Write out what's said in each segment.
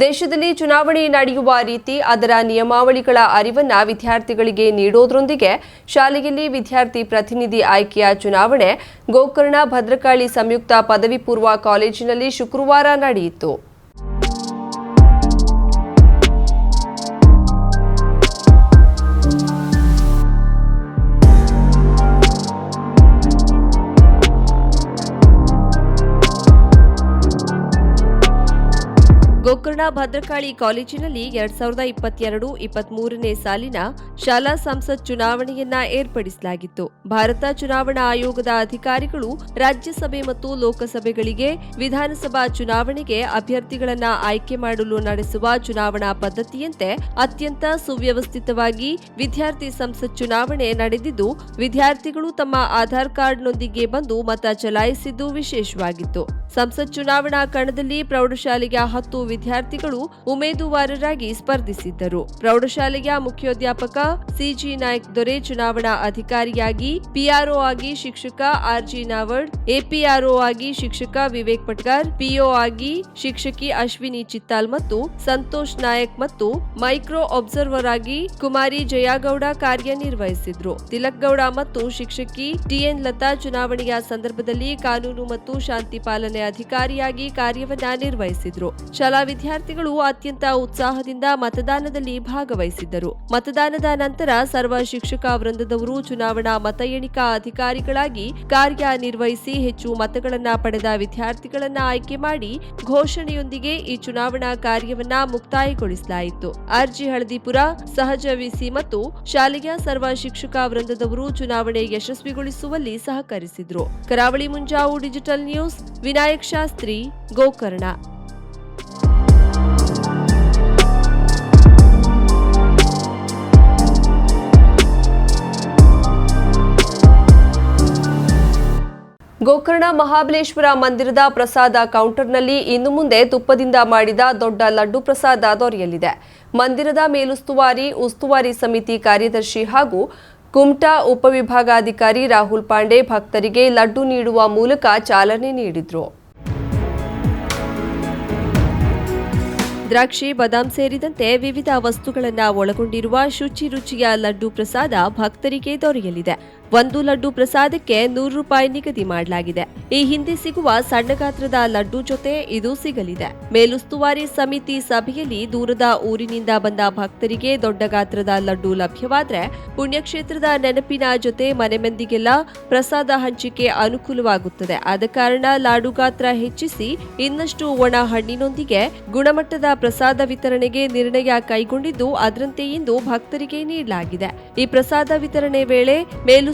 ದೇಶದಲ್ಲಿ ಚುನಾವಣೆ ನಡೆಯುವ ರೀತಿ ಅದರ ನಿಯಮಾವಳಿಗಳ ಅರಿವನ್ನು ವಿದ್ಯಾರ್ಥಿಗಳಿಗೆ ನೀಡೋದ್ರೊಂದಿಗೆ ಶಾಲೆಯಲ್ಲಿ ವಿದ್ಯಾರ್ಥಿ ಪ್ರತಿನಿಧಿ ಆಯ್ಕೆಯ ಚುನಾವಣೆ ಗೋಕರ್ಣ ಭದ್ರಕಾಳಿ ಸಂಯುಕ್ತ ಪದವಿ ಪೂರ್ವ ಕಾಲೇಜಿನಲ್ಲಿ ಶುಕ್ರವಾರ ನಡೆಯಿತು. ಗೋಕರ್ಣ ಭದ್ರಕಾಳಿ ಕಾಲೇಜಿನಲ್ಲಿ ಎರಡ್ ಸಾವಿರದ ಇಪ್ಪತ್ತೆರಡು ಇಪ್ಪತ್ಮೂರನೇ ಸಾಲಿನ ಶಾಲಾ ಸಂಸತ್ ಚುನಾವಣೆಯನ್ನ ಏರ್ಪಡಿಸಲಾಗಿತ್ತು. ಭಾರತ ಚುನಾವಣಾ ಆಯೋಗದ ಅಧಿಕಾರಿಗಳು ರಾಜ್ಯಸಭೆ ಮತ್ತು ಲೋಕಸಭೆಗಳಿಗೆ ವಿಧಾನಸಭಾ ಚುನಾವಣೆಗೆ ಅಭ್ಯರ್ಥಿಗಳನ್ನ ಆಯ್ಕೆ ಮಾಡಲು ನಡೆಸುವ ಚುನಾವಣಾ ಪದ್ಧತಿಯಂತೆ ಅತ್ಯಂತ ಸುವ್ಯವಸ್ಥಿತವಾಗಿ ವಿದ್ಯಾರ್ಥಿ ಸಂಸತ್ ಚುನಾವಣೆ ನಡೆದಿದ್ದು, ವಿದ್ಯಾರ್ಥಿಗಳು ತಮ್ಮ ಆಧಾರ್ ಕಾರ್ಡ್ನೊಂದಿಗೆ ಬಂದು ಮತ ಚಲಾಯಿಸಿದ್ದು ವಿಶೇಷವಾಗಿತ್ತು. ಸಂಸತ್ ಚುನಾವಣಾ ಕಣದಲ್ಲಿ ಪ್ರೌಢಶಾಲೆಯ ಹತ್ತು ವಿದ್ಯಾರ್ಥಿಗಳು ಉಮೇದುವಾರರಾಗಿ ಸ್ಪರ್ಧಿಸಿದ್ದರು. ಪ್ರೌಢಶಾಲೆಯ ಮುಖ್ಯೋಧ್ಯಾಪಕ ಸಿಜಿ ನಾಯ್ಕ್ ದೊರೆ ಚುನಾವಣಾ ಅಧಿಕಾರಿಯಾಗಿ, ಪಿಆರ್ಒ ಆಗಿ ಶಿಕ್ಷಕ ಆರ್ಜಿ ನಾವಡ್, ಎಪಿಆರ್ಒ ಆಗಿ ಶಿಕ್ಷಕ ವಿವೇಕ್ ಪಟ್ಕರ್, ಪಿಒ ಆಗಿ ಶಿಕ್ಷಕಿ ಅಶ್ವಿನಿ ಚಿತ್ತಾಲ್ ಮತ್ತು ಸಂತೋಷ್ ನಾಯಕ್ ಮತ್ತು ಮೈಕ್ರೋ ಅಬ್ಸರ್ವರ್ ಆಗಿ ಕುಮಾರಿ ಜಯಾಗೌಡ ಕಾರ್ಯನಿರ್ವಹಿಸಿದ್ರು. ತಿಲಕ್ ಗೌಡ ಮತ್ತು ಶಿಕ್ಷಕಿ ಟಿಎನ್ ಲತಾ ಚುನಾವಣೆಯ ಸಂದರ್ಭದಲ್ಲಿ ಕಾನೂನು ಮತ್ತು ಶಾಂತಿ ಪಾಲನೆ ಅಧಿಕಾರಿಯಾಗಿ ಕಾರ್ಯವನ್ನ ನಿರ್ವಹಿಸಿದ್ರು. ಶಾಲಾ ವಿದ್ಯಾರ್ಥಿಗಳು ಅತ್ಯಂತ ಉತ್ಸಾಹದಿಂದ ಮತದಾನದಲ್ಲಿ ಭಾಗವಹಿಸಿದ್ದರು. ಮತದಾನದ ನಂತರ ಸರ್ವ ಶಿಕ್ಷಕ ವೃಂದದವರು ಚುನಾವಣಾ ಮತ ಎಣಿಕಾ ಅಧಿಕಾರಿಗಳಾಗಿ ಕಾರ್ಯನಿರ್ವಹಿಸಿ ಹೆಚ್ಚು ಮತಗಳನ್ನು ಪಡೆದ ವಿದ್ಯಾರ್ಥಿಗಳನ್ನು ಆಯ್ಕೆ ಮಾಡಿ ಘೋಷಣೆಯೊಂದಿಗೆ ಈ ಚುನಾವಣಾ ಕಾರ್ಯವನ್ನ ಮುಕ್ತಾಯಗೊಳಿಸಲಾಯಿತು. ಅರ್ಜಿ ಹಳದಿಪುರ, ಸಹಜ ವಿಸಿ ಮತ್ತು ಶಾಲೆಯ ಸರ್ವ ಶಿಕ್ಷಕ ವೃಂದದವರು ಚುನಾವಣೆ ಯಶಸ್ವಿಗೊಳಿಸುವಲ್ಲಿ ಸಹಕರಿಸಿದ್ರು. Karavali Munjavu digital news, Vinayak Shastri, Gokarna. Gokarna Mahabaleshwara ಮಂದಿರದ ಪ್ರಸಾದ ಕೌಂಟರ್ನಲ್ಲಿ ಇನ್ನು ಮುಂದೆ ತುಪ್ಪದಿಂದ ಮಾಡಿದ ದೊಡ್ಡ ಲಡ್ಡು ಪ್ರಸಾದ ದೊರೆಯಲಿದೆ. ಮಂದಿರದ ಮೇಲುಸ್ತುವಾರಿ, ಉಸ್ತುವಾರಿ ಸಮಿತಿ ಕಾರ್ಯದರ್ಶಿ ಹಾಗೂ ಕುಮಟಾ ಉಪವಿಭಾಗಾಧಿಕಾರಿ ರಾಹುಲ್ ಪಾಂಡೆ ಭಕ್ತರಿಗೆ ಲಡ್ಡು ನೀಡುವ ಮೂಲಕ ಚಾಲನೆ ನೀಡಿದರು. ದ್ರಾಕ್ಷಿ ಬದಾಮ್ ಸೇರಿದಂತೆ ವಿವಿಧ ವಸ್ತುಗಳನ್ನು ಒಳಗೊಂಡಿರುವ ಶುಚಿ ರುಚಿಯ ಲಡ್ಡು ಪ್ರಸಾದ ಭಕ್ತರಿಗೆ ದೊರೆಯಲಿದೆ. ಒಂದು ಲಡ್ಡು ಪ್ರಸಾದಕ್ಕೆ ನೂರು ರೂಪಾಯಿ ನಿಗದಿ ಮಾಡಲಾಗಿದೆ. ಈ ಹಿಂದೆ ಸಿಗುವ ಸಣ್ಣ ಗಾತ್ರದ ಲಡ್ಡು ಜೊತೆ ಇದು ಸಿಗಲಿದೆ. ಮೇಲುಸ್ತುವಾರಿ ಸಮಿತಿ ಸಭೆಯಲ್ಲಿ ದೂರದ ಊರಿನಿಂದ ಬಂದ ಭಕ್ತರಿಗೆ ದೊಡ್ಡ ಗಾತ್ರದ ಲಡ್ಡು ಲಭ್ಯವಾದ್ರೆ ಪುಣ್ಯಕ್ಷೇತ್ರದ ನೆನಪಿನ ಜೊತೆ ಮನೆ ಮಂದಿಗೆಲ್ಲ ಪ್ರಸಾದ ಹಂಚಿಕೆ ಅನುಕೂಲವಾಗುತ್ತದೆ. ಆದ ಕಾರಣ ಲಾಡು ಗಾತ್ರ ಹೆಚ್ಚಿಸಿ ಇನ್ನಷ್ಟು ಒಣ ಹಣ್ಣಿನೊಂದಿಗೆ ಗುಣಮಟ್ಟದ ಪ್ರಸಾದ ವಿತರಣೆಗೆ ನಿರ್ಣಯ ಕೈಗೊಂಡಿದ್ದು ಅದರಂತೆ ಇಂದು ಭಕ್ತರಿಗೆ ನೀಡಲಾಗಿದೆ. ಈ ಪ್ರಸಾದ ವಿತರಣೆ ವೇಳೆ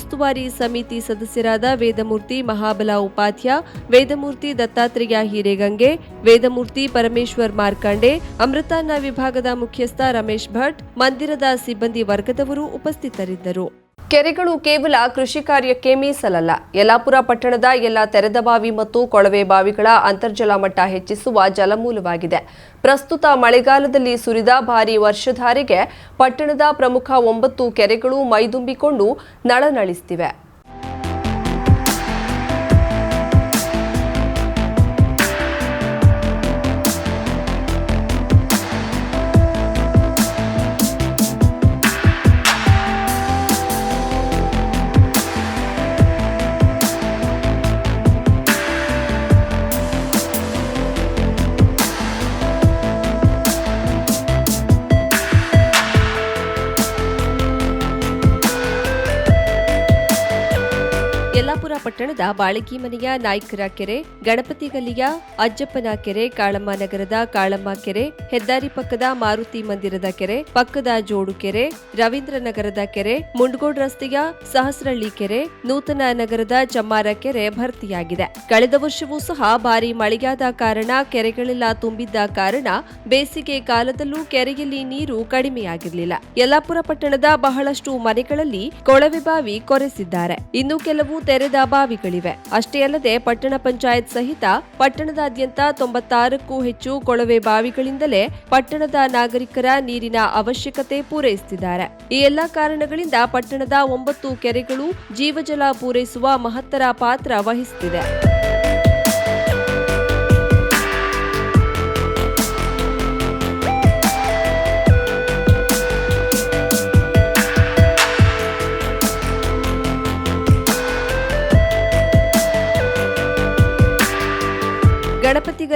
ಮೇಲುಸ್ತುವಾರಿ ಸಮಿತಿ ಸದಸ್ಯರಾದ ವೇದಮೂರ್ತಿ ಮಹಾಬಲ ಉಪಾಧ್ಯ, ವೇದಮೂರ್ತಿ ದತ್ತಾತ್ರೇಯ ಹಿರೇಗಂಗೆ, ವೇದಮೂರ್ತಿ ಪರಮೇಶ್ವರ್ ಮಾರ್ಕಂಡೆ ಅಮೃತಾನ್ನ ವಿಭಾಗದ ಮುಖ್ಯಸ್ಥ ರಮೇಶ್ ಭಟ್, ಮಂದಿರದ ಸಿಬ್ಬಂದಿ ವರ್ಗದವರು ಉಪಸ್ಥಿತರಿದ್ದರು. ಕೆರೆಗಳು ಕೇವಲ ಕೃಷಿ ಕಾರ್ಯಕ್ಕೆ ಮೀಸಲಲ್ಲ. ಯಲಾಪುರ ಪಟ್ಟಣದ ಎಲ್ಲ ತೆರೆದ ಬಾವಿ ಮತ್ತು ಕೊಳವೆ ಬಾವಿಗಳ ಅಂತರ್ಜಲ ಮಟ್ಟ ಹೆಚ್ಚಿಸುವ ಜಲಮೂಲವಾಗಿದೆ. ಪ್ರಸ್ತುತ ಮಳೆಗಾಲದಲ್ಲಿ ಸುರಿದ ಭಾರೀ ವರ್ಷಧಾರೆಗೆ ಪಟ್ಟಣದ ಪ್ರಮುಖ ಒಂಬತ್ತು ಕೆರೆಗಳು ಮೈದುಂಬಿಕೊಂಡು ನಳನಳಿಸುತ್ತಿವೆ ಯಲ್ಲಾಪುರ ಪಟ್ಟಣದ ಬಾಳಗಿ ಮನೆಯ ನಾಯ್ಕರ ಕೆರೆ ಗಣಪತಿ ಗಲ್ಲಿಯ ಅಜ್ಜಪ್ಪನ ಕೆರೆ, ಕಾಳಮ್ಮ ನಗರದ ಕಾಳಮ್ಮ ಕೆರೆ, ಹೆದ್ದಾರಿ ಪಕ್ಕದ ಮಾರುತಿ ಮಂದಿರದ ಕೆರೆ, ಪಕ್ಕದ ಜೋಡು ಕೆರೆ, ರವೀಂದ್ರ ನಗರದ ಕೆರೆ, ಮುಂಡ್ಗೋಡ್ ರಸ್ತೆಯ ಸಹಸ್ರಳ್ಳಿ ಕೆರೆ, ನೂತನ ನಗರದ ಚಮ್ಮಾರ ಕೆರೆ ಭರ್ತಿಯಾಗಿದೆ. ಕಳೆದ ವರ್ಷವೂ ಸಹ ಭಾರಿ ಮಳೆಯಾದ ಕಾರಣ ಕೆರೆಗಳೆಲ್ಲ ತುಂಬಿದ್ದ ಕಾರಣ ಬೇಸಿಗೆ ಕಾಲದಲ್ಲೂ ಕೆರೆಯಲ್ಲಿ ನೀರು ಕಡಿಮೆಯಾಗಿರಲಿಲ್ಲ. ಯಲ್ಲಾಪುರ ಪಟ್ಟಣದ ಬಹಳಷ್ಟು ಮನೆಗಳಲ್ಲಿ ಕೊಳವೆ ಬಾವಿ ಕೊರೆಸಿದ್ದಾರೆ. ಇನ್ನು ಕೆಲವು ತೆರೆದ ಬಾವಿಗಳಿವೆ ಅಷ್ಟೇ ಅಲ್ಲದೆ ಪಟ್ಟಣ ಪಂಚಾಯತ್ ಸಹಿತ ಪಟ್ಟಣದಾದ್ಯಂತ ತೊಂಬತ್ತಾರಕ್ಕೂ ಹೆಚ್ಚು ಕೊಳವೆ ಬಾವಿಗಳಿಂದಲೇ ಪಟ್ಟಣದ ನಾಗರಿಕರ ನೀರಿನ ಅವಶ್ಯಕತೆ ಪೂರೈಸುತ್ತಿದ್ದಾರೆ. ಈ ಎಲ್ಲಾ ಕಾರಣಗಳಿಂದ ಪಟ್ಟಣದ ಒಂಬತ್ತು ಕೆರೆಗಳು ಜೀವಜಲ ಪೂರೈಸುವ ಮಹತ್ತರ ಪಾತ್ರ ವಹಿಸುತ್ತಿದೆ.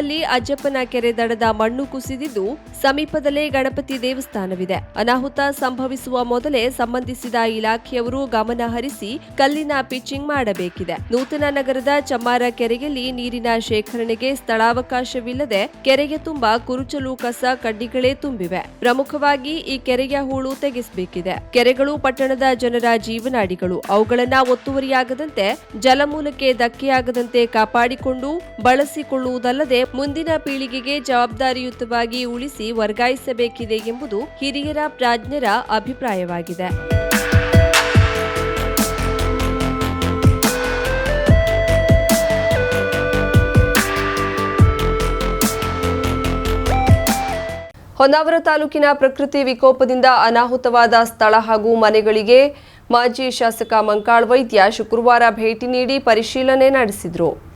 ಸಮೀಪದಲ್ಲಿ ಅಜ್ಜಪ್ಪನ ಕೆರೆ ದಡದ ಮಣ್ಣು ಕುಸಿದಿದ್ದು ಸಮೀಪದಲ್ಲೇ ಗಣಪತಿ ದೇವಸ್ಥಾನವಿದೆ. ಅನಾಹುತ ಸಂಭವಿಸುವ ಮೊದಲೇ ಸಂಬಂಧಿಸಿದ ಇಲಾಖೆಯವರು ಗಮನ ಹರಿಸಿ ಕಲ್ಲಿನ ಪಿಚ್ಚಿಂಗ್ ಮಾಡಬೇಕಿದೆ. ನೂತನ ನಗರದ ಚಮ್ಮಾರ ಕೆರೆಯಲ್ಲಿ ನೀರಿನ ಶೇಖರಣೆಗೆ ಸ್ಥಳಾವಕಾಶವಿಲ್ಲದೆ ಕೆರೆಗೆ ತುಂಬಾ ಕುರುಚಲು ಕಸ ಕಡ್ಡಿಗಳೇ ತುಂಬಿವೆ. ಪ್ರಮುಖವಾಗಿ ಈ ಕೆರೆಯ ಹೂಳು ತೆಗೆಸಬೇಕಿದೆ. ಕೆರೆಗಳು ಪಟ್ಟಣದ ಜನರ ಜೀವನಾಡಿಗಳು. ಅವುಗಳನ್ನ ಒತ್ತುವರಿಯಾಗದಂತೆ ಜಲಮೂಲಕ್ಕೆ ಧಕ್ಕೆಯಾಗದಂತೆ ಕಾಪಾಡಿಕೊಂಡು ಬಳಸಿಕೊಳ್ಳುವುದಲ್ಲದೆ ಮುಂದಿನ ಪೀಳಿಗೆಗೆ ಜವಾಬ್ದಾರಿಯುತವಾಗಿ ಉಳಿಸಿ ವರ್ಗಾಯಿಸಬೇಕಿದೆ ಎಂಬುದು ಹಿರಿಯರ ಪ್ರಾಜ್ಞರ ಅಭಿಪ್ರಾಯವಾಗಿದೆ. ಹೊನ್ನಾವರ ತಾಲೂಕಿನ ಪ್ರಕೃತಿ ವಿಕೋಪದಿಂದ ಅನಾಹುತವಾದ ಸ್ಥಳ ಹಾಗೂ ಮನೆಗಳಿಗೆ ಮಾಜಿ ಶಾಸಕ ಮಂಕಾಳ್ ವೈದ್ಯ ಶುಕ್ರವಾರ ಭೇಟಿ ನೀಡಿ ಪರಿಶೀಲನೆ ನಡೆಸಿದರು.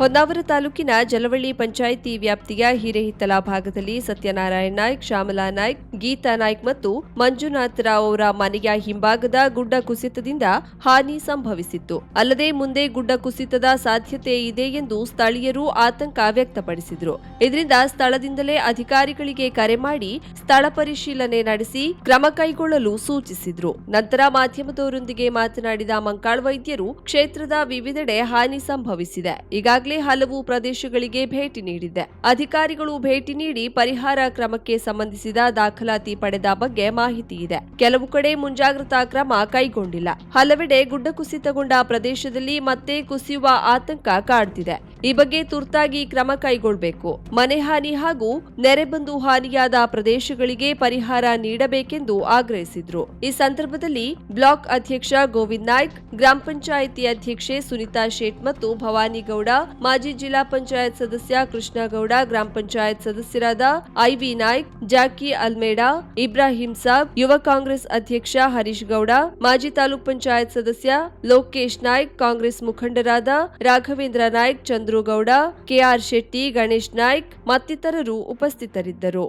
ಹೊನ್ನಾವರ ತಾಲೂಕಿನ ಜಲವಳ್ಳಿ ಪಂಚಾಯಿತಿ ವ್ಯಾಪ್ತಿಯ ಹಿರೇಹಿತ್ತಲ ಭಾಗದಲ್ಲಿ ಸತ್ಯನಾರಾಯಣ ನಾಯ್ಕ್, ಶ್ಯಾಮಲಾ ನಾಯ್ಕ್, ಗೀತಾ ನಾಯ್ಕ್ ಮತ್ತು ಮಂಜುನಾಥ್ ರಾವ್ ಅವರ ಮನೆಯ ಹಿಂಭಾಗದ ಗುಡ್ಡ ಕುಸಿತದಿಂದ ಹಾನಿ ಸಂಭವಿಸಿತ್ತು. ಅಲ್ಲದೆ ಮುಂದೆ ಗುಡ್ಡ ಕುಸಿತದ ಸಾಧ್ಯತೆ ಇದೆ ಎಂದು ಸ್ಥಳೀಯರು ಆತಂಕ ವ್ಯಕ್ತಪಡಿಸಿದರು. ಇದರಿಂದ ಸ್ಥಳದಿಂದಲೇ ಅಧಿಕಾರಿಗಳಿಗೆ ಕರೆ ಮಾಡಿ ಸ್ಥಳ ಪರಿಶೀಲನೆ ನಡೆಸಿ ಕ್ರಮ ಕೈಗೊಳ್ಳಲು ಸೂಚಿಸಿದ್ರು. ನಂತರ ಮಾಧ್ಯಮದವರೊಂದಿಗೆ ಮಾತನಾಡಿದ ಮಂಕಾಳ್ ವೈದ್ಯರು, ಕ್ಷೇತ್ರದ ವಿವಿಧೆಡೆ ಹಾನಿ ಸಂಭವಿಸಿದೆ. ಈಗಾಗಲೇ ಹಲವು ಪ್ರದೇಶಗಳಿಗೆ ಭೇಟಿ ನೀಡಿದೆ ಅಧಿಕಾರಿಗಳು ಭೇಟಿ ನೀಡಿ ಪರಿಹಾರ ಕ್ರಮಕ್ಕೆ ಸಂಬಂಧಿಸಿದ ದಾಖಲಾತಿ ಪಡೆದ ಬಗ್ಗೆ ಮಾಹಿತಿ ಇದೆ. ಕೆಲವು ಕಡೆ ಮುಂಜಾಗ್ರತಾ ಕ್ರಮ ಕೈಗೊಂಡಿಲ್ಲ. ಹಲವೆಡೆ ಗುಡ್ಡ ಕುಸಿತಗೊಂಡ ಪ್ರದೇಶದಲ್ಲಿ ಮತ್ತೆ ಕುಸಿಯುವ ಆತಂಕ ಕಾಡ್ತಿದೆ. ಈ ಬಗ್ಗೆ ತುರ್ತಾಗಿ ಕ್ರಮ ಕೈಗೊಳ್ಳಬೇಕು ಮನೆ ಹಾನಿ ಹಾಗೂ ನೆರೆ ಬಂದು ಹಾನಿಯಾದ ಪ್ರದೇಶಗಳಿಗೆ ಪರಿಹಾರ ನೀಡಬೇಕೆಂದು ಆಗ್ರಹಿಸಿದ್ರು. ಈ ಸಂದರ್ಭದಲ್ಲಿ ಬ್ಲಾಕ್ ಅಧ್ಯಕ್ಷ ಗೋವಿಂದ್ ನಾಯ್ಕ್, ಗ್ರಾಮ ಪಂಚಾಯಿತಿ ಅಧ್ಯಕ್ಷೆ ಸುನಿತಾ ಶೇಟ್ ಮತ್ತು ಭವಾನಿ ಗೌಡ ಮಾಜಿ ಜಿಲ್ಲಾ ಪಂಚಾಯತ್ ಸದಸ್ಯ ಕೃಷ್ಣಗೌಡ, ಗ್ರಾಮ ಪಂಚಾಯತ್ ಸದಸ್ಯರಾದ IV Naik, Jackie Almeida, Ibrahim Sab, ಯುವ ಕಾಂಗ್ರೆಸ್ ಅಧ್ಯಕ್ಷ ಹರೀಶ್ ಗೌಡ, ಮಾಜಿ ತಾಲೂಕ್ ಪಂಚಾಯತ್ ಸದಸ್ಯ ಲೋಕೇಶ್ ನಾಯ್ಕ್, ಕಾಂಗ್ರೆಸ್ ಮುಖಂಡರಾದ ರಾಘವೇಂದ್ರ ನಾಯ್ಕ್, ಚಂದ್ರುಗೌಡ, ಕೆಆರ್ ಶೆಟ್ಟಿ, ಗಣೇಶ್ ನಾಯ್ಕ್ ಮತ್ತಿತರರು ಉಪಸ್ಥಿತರಿದ್ದರು.